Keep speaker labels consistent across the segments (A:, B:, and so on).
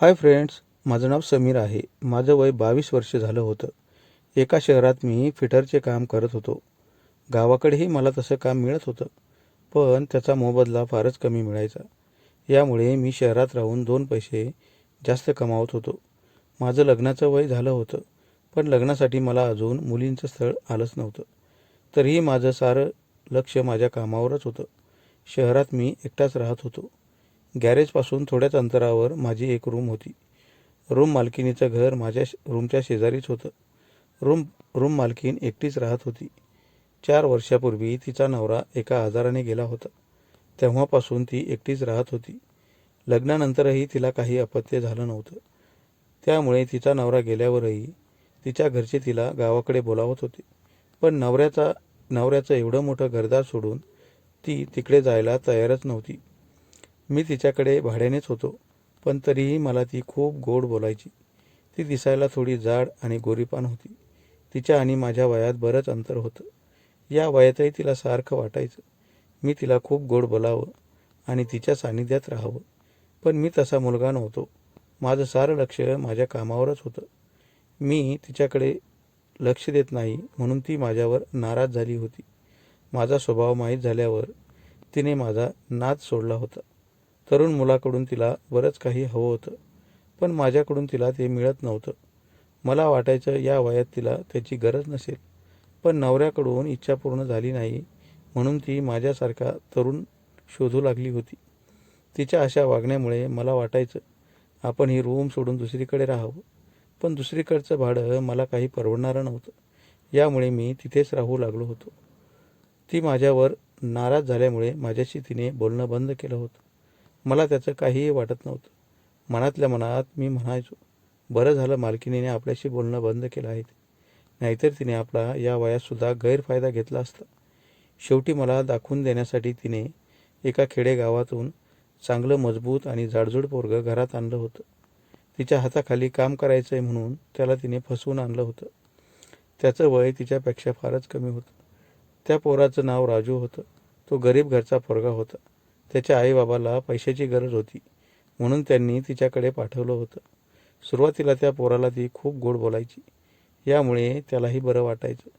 A: Hi friends माझं नाव समीर आहे. माझं वय बावीस वर्ष झालं होतं. एका शहरात मी फिटरचे काम करत होतो. गावाकडेही मला तसं काम मिळत होतं पण त्याचा मोबदला फारच कमी मिळायचा. यामुळे मी शहरात राहून दोन पैसे जास्त कमावत होतो. माझं लग्नाचं वय झालं होतं पण लग्नासाठी मला अजून मुलींचं स्थळ आलंच नव्हतं. तरीही माझं सारं लक्ष माझ्या कामावरच होतं. शहरात मी एकटाच राहत होतो. गॅरेजपासून थोड्याच अंतरावर माझी एक रूम होती. रूम मालकिनीचं घर माझ्या श- रूमच्या शेजारीच होतं. रूम रूम मालकीन एकटीच राहत होती. चार वर्षापूर्वी तिचा नवरा एका आजाराने गेला होता. तेव्हापासून ती एकटीच राहत होती. लग्नानंतरही तिला काही अपत्य झालं नव्हतं. त्यामुळे तिचा नवरा गेल्यावरही तिच्या घरचे तिला गावाकडे बोलावत होते. पण नवऱ्याचा नवऱ्याचं एवढं मोठं घरदार सोडून ती तिकडे जायला तयारच नव्हती. मी तिच्याकडे भाड्यानेच होतो पण तरीही मला ती खूप गोड बोलायची. ती दिसायला थोडी जाड आणि गोरीपान होती. तिच्या आणि माझ्या वयात बरंच अंतर होतं. या वयातही तिला सारखं वाटायचं. मी तिला खूप गोड बोलावं आणि तिच्या सान्निध्यात राहावं. पण मी तसा मुलगा नव्हतो. माझं सारं लक्ष माझ्या कामावरच होतं. मी तिच्याकडे लक्ष देत नाही म्हणून ती माझ्यावर नाराज झाली होती. माझा स्वभाव माहीत झाल्यावर तिने माझा नाद सोडला होता. तरुण मुलाकडून तिला बरंच काही हवं होतं पण माझ्याकडून तिला ते मिळत नव्हतं. मला वाटायचं या वयात तिला त्याची गरज नसेल पण नवऱ्याकडून इच्छा पूर्ण झाली नाही म्हणून ती माझ्यासारखा तरुण शोधू लागली होती. तिच्या अशा वागण्यामुळे मला वाटायचं आपण ही रूम सोडून दुसरीकडे राहावं पण दुसरीकडचं भाडं मला काही परवडणारं नव्हतं. यामुळे मी तिथेच राहू लागलो होतो. ती माझ्यावर नाराज झाल्यामुळे माझ्याशी तिने बोलणं बंद केलं होतं. मला त्याचं काहीही वाटत नव्हतं. मनातल्या मनात मी म्हणायचो बरं झालं मालकिनीने आपल्याशी बोलणं बंद केलं आहे. नाहीतर तिने आपला या वयातसुद्धा गैरफायदा घेतला असता. शेवटी मला दाखवून देण्यासाठी तिने एका खेडेगावातून चांगलं मजबूत आणि जाडजूड पोरगं घरात आणलं होतं. तिच्या हाताखाली काम करायचं आहे म्हणून त्याला तिने फसवून आणलं होतं. त्याचं वय तिच्यापेक्षा फारच कमी होतं. त्या पोराचं नाव राजू होतं. तो गरीब घरचा पोरगा होता. त्याच्या आईबाबाला पैशाची गरज होती. म्हणून त्यांनी तिच्याकडे पाठवलं होतं. सुरुवातीला त्या पोराला ती खूप गोड बोलायची. यामुळे त्यालाही बरं वाटायचं.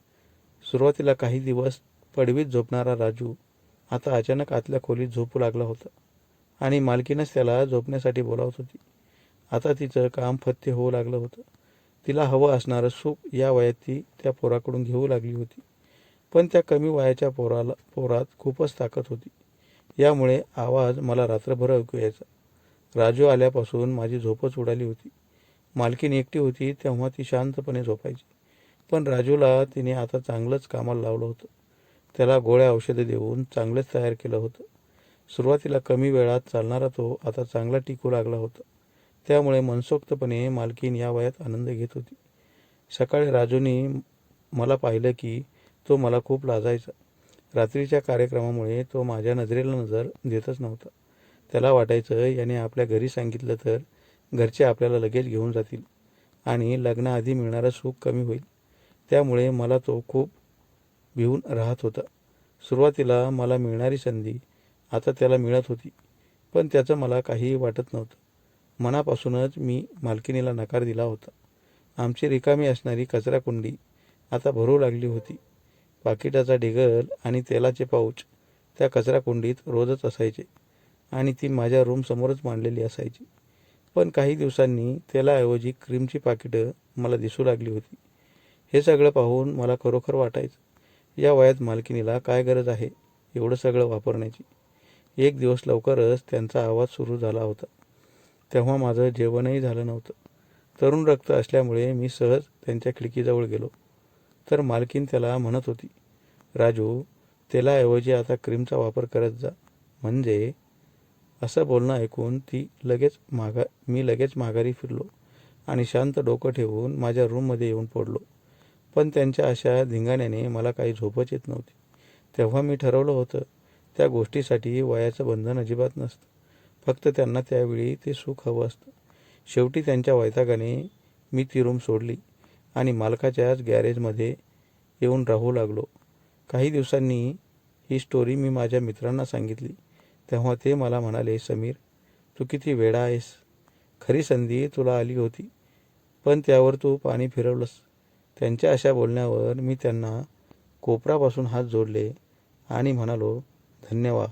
A: सुरुवातीला काही दिवस पडवीत झोपणारा राजू आता अचानक आतल्या खोलीत झोपू लागला होता आणि मालकीनंच त्याला झोपण्यासाठी बोलावत होती. आता तिचं काम फत्ते होऊ लागलं होतं. तिला हवं असणारं सुख या वयात ती त्या पोराकडून घेऊ लागली होती. पण त्या कमी वयाच्या पोराला पोरात खूपच ताकद होती. यामुळे आवाज मला रात्रभर ऐकू यायचा. राजू आल्यापासून माझी झोपच उडाली होती. मालकीन एकटी होती तेव्हा ती शांतपणे झोपायची. पण राजूला तिने आता चांगलंच कामाला लावलं होतं. त्याला गोळ्या औषधं देऊन चांगलंच तयार केलं होतं. सुरुवातीला कमी वेळात चालणारा तो आता चांगला टिकू लागला होता. त्यामुळे मनसोक्तपणे मालकीन या वयात आनंद घेत होती. सकाळी राजूनी मला पाहिलं की तो मला खूप लाजायचा. रात्रीच्या कार्यक्रमामुळे तो माझ्या नजरेला नजर देतच नव्हता. त्याला वाटायचं याने आपल्या घरी सांगितलं तर घरचे आपल्याला लगेच घेऊन जातील आणि लग्नाआधी मिळणारं सुख कमी होईल. त्यामुळे मला तो खूप भिवून राहत होता. सुरुवातीला मला मिळणारी संधी आता त्याला मिळत होती पण त्याचं मला काहीही वाटत नव्हतं. मनापासूनच मी मालकिनीला नकार दिला होता. आमची रिकामी असणारी कचराकुंडी आता भरू लागली होती. पाकिटाचा ढिगल आणि तेलाचे पाऊच त्या कचराकुंडीत रोजच असायचे आणि ती माझ्या रूमसमोरच मांडलेली असायची. पण काही दिवसांनी तेलाऐवजी क्रीमची पाकिटं मला दिसू लागली होती. हे सगळं पाहून मला खरोखर वाटायचं या वयात मालकिनीला काय गरज आहे एवढं सगळं वापरण्याची? एक दिवस लवकरच त्यांचा आवाज सुरू झाला होता. तेव्हा माझं जेवणही झालं नव्हतं. तरुण रक्त असल्यामुळे मी सहज त्यांच्या खिडकीजवळ गेलो. तर मालकीन त्याला म्हणत होती राजू तेलाऐवजी आता क्रीमचा वापर करत जा. म्हणजे असं बोलणं ऐकून ती लगेच मागा मी लगेच माघारी फिरलो आणि शांत डोकं ठेवून माझ्या रूममध्ये येऊन पडलो. पण त्यांच्या अशा धिंगाण्याने मला काही झोपच येत नव्हती. तेव्हा मी ठरवलं होतं त्या गोष्टीसाठी वयाचं बंधन अजिबात नसतं. फक्त त्यांना त्यावेळी ते सुख हवं असतं. शेवटी त्यांच्या वैतागाने मी ती रूम सोडली. आणि मालकाच्याच गॅरेजमध्ये येऊन राहू लागलो. काही दिवसांनी ही स्टोरी मी माझ्या मित्रांना सांगितली. तेव्हा ते मला म्हणाले समीर तू किती वेडा आहेस. खरी संधी तुला आली होती पण त्यावर तू पाणी फिरवलंस. त्यांच्या अशा बोलण्यावर मी त्यांना कोपरापासून हात जोडले आणि म्हणालो धन्यवाद.